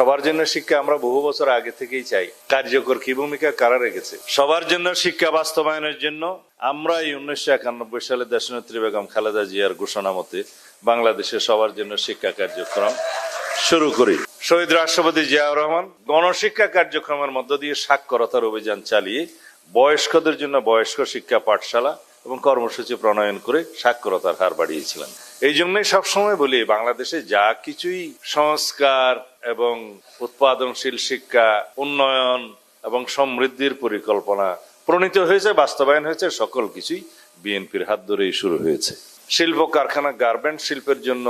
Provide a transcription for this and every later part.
সবার জন্য শিক্ষা আমরা বহু বছর আগে থেকেই চাই। কার্যকর কি ভূমিকা কারা রেখেছে? সবার জন্য শিক্ষা বাস্তবায়নের জন্য আমরা এই উনিশশো একানব্বই সালে দেশনেত্রী বেগম খালেদা জিয়ার ঘোষণা মতে বাংলাদেশে সবার জন্য শিক্ষা কার্যক্রম শুরু করি। শহীদ রাষ্ট্রপতি জিয়াউর রহমান, গণশিক্ষা কার্যক্রমের মধ্য দিয়ে সাক্ষরতার অভিযান চালিয়ে বয়স্কদের জন্য বয়স্ক শিক্ষা পাঠশালা এবং কর্মসূচি প্রণয়ন করে সাক্ষরতার হার বাড়িয়েছিলেন। এই জন্যই সবসময় বলি, বাংলাদেশে যা কিছুই সংস্কার এবং উৎপাদনশীল শিক্ষা, উন্নয়ন এবং সমৃদ্ধির পরিকল্পনা প্রণীত হয়েছে, বাস্তবায়ন হয়েছে, সকল কিছুই বিএনপির হাত ধরেই শুরু হয়েছে। শিল্প কারখানা গার্মেন্ট শিল্পের জন্য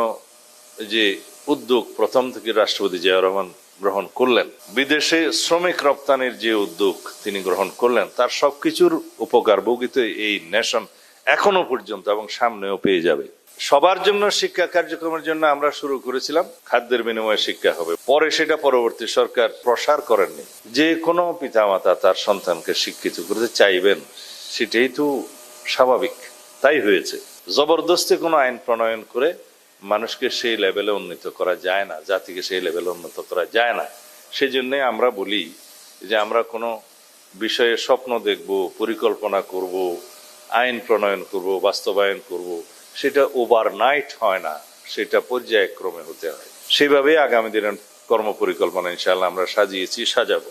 যে উদ্যোগ প্রথম থেকে রাষ্ট্রপতি জিয়াউর রহমান গ্রহণ করলেন, বিদেশে শ্রমিক রপ্তানির যে উদ্যোগ তিনি গ্রহণ করলেন, তার সবকিছুর উপকার ভোগিত এই নেশন এখনও পর্যন্ত এবং সামনেও পেয়ে যাবে। সবার জন্য শিক্ষা কার্যক্রমের জন্য আমরা শুরু করেছিলাম, খাদ্যের বিনিময়ে শিক্ষা হবে। পরে সেটা পরবর্তী সরকার প্রসার করেননি। যে কোনো পিতামাতা তার সন্তানকে শিক্ষিত করতে চাইবেন, সেটাই তো স্বাভাবিক। তাই হয়েছে। জবরদস্তি কোনো আইন প্রণয়ন করে মানুষকে সেই লেভেলে উন্নীত করা যায় না, জাতিকে সেই লেভেলে উন্নত করা যায় না। সেই জন্যে আমরা বলি যে আমরা কোনো বিষয়ে স্বপ্ন দেখব, পরিকল্পনা করব, আইন প্রণয়ন করব, বাস্তবায়ন করব সেটা ওভারনাইট হয় না, সেটা পর্যায়ক্রমে হতে হয়। সেভাবে আগামী দিনের কর্মপরিকল্পনা ইনশাল্লাহ আমরা সাজিয়েছি, সাজাবো।